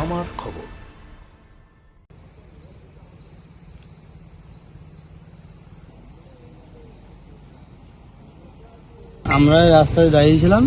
আমার খবর। আমরা রাস্তায় দাঁড়িয়েছিলাম।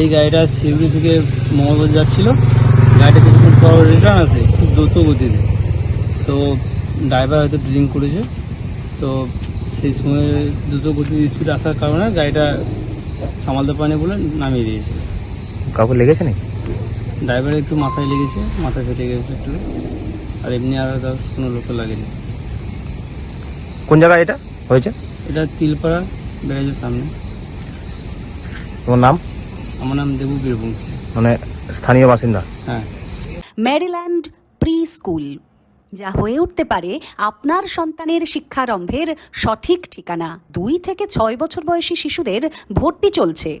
এই গাড়িটা শিউড়ি থেকে মঙ্গলবার যাচ্ছিল। গাড়িটা কিছুক্ষণ পর রিটার্ন আছে খুব দ্রুত গতিতে। তো ড্রাইভার হয়তো ড্রিঙ্ক করেছে। তো সেই সময় দ্রুত গতিতে স্পিড আসার কারণে গাড়িটা সামালতে পারেনি বলে নামিয়ে দিয়েছে। কাউকে লেগেছে নাকি? ড্রাইভারের একটু মাথায় লেগেছে মাথা ফেটে গেছে একটু। আর এমনি আর কোনো লোকে লাগেনি। কোন জায়গায় এটা? হয়েছে? এটা তিলপাড়া ব্যারেজের সামনে। তোমার নাম? আমার নাম দেবু বীরবংশী। মানে স্থানীয় বাসিন্দা? হ্যাঁ। ম্যারিল্যান্ড প্রি স্কুল যা হয়ে উঠতে পারে আপনার সন্তানের শিক্ষারম্ভের সঠিক ঠিকানা। দুই থেকে ছয় বছর বয়সী শিশুদের ভর্তি চলছে।